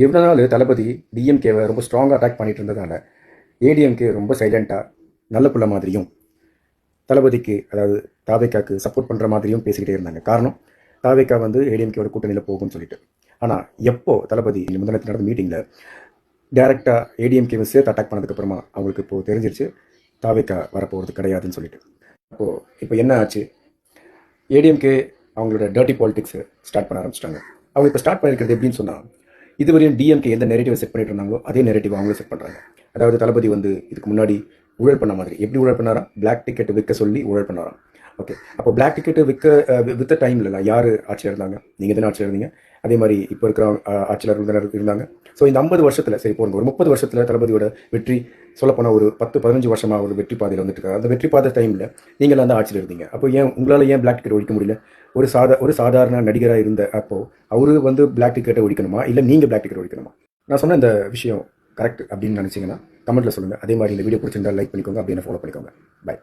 இவ்வளோ நாள் தளபதி டிஎம்கேவை ரொம்ப ஸ்ட்ராங்காக அட்டாக் பண்ணிட்டு இருந்ததால் ஏடிஎம்கே ரொம்ப சைலண்ட்டாக நல்ல புள்ள மாதிரியும் தளபதிக்கு அதாவது தாவேக்காக்கு சப்போர்ட் பண்ணுற மாதிரியும் பேசிக்கிட்டே இருந்தாங்க. காரணம் தாவேக்கா வந்து ஏடிஎம்கேவோட கூட்டணியில் போகும்னு சொல்லிட்டு. ஆனால் எப்போ தளபதி முதலத்தில் நடந்த மீட்டிங்கில் டேரெக்டாக ஏடிஎம்கேவை சேர்த்து அட்டாக் பண்ணதுக்கப்புறமா அவங்களுக்கு இப்போது தெரிஞ்சிருச்சு தாவேக்கா வரப்போகிறது கிடையாதுன்னு சொல்லிட்டு. அப்போது இப்போ என்ன ஆச்சு? ஏடிஎம்கே அவங்களோட டர்ட்டி பாலிட்டிக்ஸை ஸ்டார்ட் பண்ண ஆரம்பிச்சிட்டாங்க. அவங்க இப்போ ஸ்டார்ட் பண்ணியிருக்கிறது எப்படின்னு சொன்னால் இதுவரையும் டிஎம்கே எந்த நெரேட்டிவை செட் பண்ணிட்டு இருந்தாங்களோ அதே நெரேட்டிவ் அவங்களும் செட் பண்ணுறாங்க அதாவது தளபதி வந்து இதுக்கு முன்னாடி ஊழல் பண்ண மாதிரி. எப்படி ஊழல் பண்ணாராம் பிளாக் டிக்கெட் விற்க சொல்லி ஊழல் பண்ணாராம். ஓகே அப்போ பிளாக் டிக்கெட் விற்க விற்ற வி- வித்த யார் ஆட்சியில் இருந்தாங்க? நீங்கள் தானே ஆட்சியில் இருந்தீங்க. அதே மாதிரி இப்போ இருக்கிற ஆட்சியாளர்கள் இருந்தாங்க. ஸோ இந்த ஐம்பது வருஷத்தில் சரி போடுங்க. ஒரு முப்பது வருஷத்தில் தளபதியோட வெற்றி சொல்லப்போனால் ஒரு பத்து பதினஞ்சு வருஷமாக ஒரு வெற்றி பாதையில் வந்துட்டு இருக்காரு அந்த வெற்றி பாதை டைமில் நீங்கள் அந்த ஆட்சியில் இருந்தீங்க. அப்போ ஏன் உங்களால் ஏன் பிளாக் டிக்கெட் ஒழிக்க முடியல? ஒரு சாதா ஒரு சாதாரண நடிகராக இருந்த அப்போது அவரு வந்து பிளாக் டிக்கெட்டை ஒழிக்கணுமா? இல்லை நீங்கள் பிளாக் டிக்கெட் ஒழிக்கணுமா? நான் சொன்ன இந்த விஷயம் கரெக்ட் அப்படின்னு நினச்சிங்கன்னா கமெண்ட்டில் சொல்லுங்கள் அதே மாதிரி இந்த வீடியோ பிடிச்சிருந்தா லைக் பண்ணிக்கோங்க. அப்படின்னு ஃபாலோ பண்ணிக்கோங்க. பை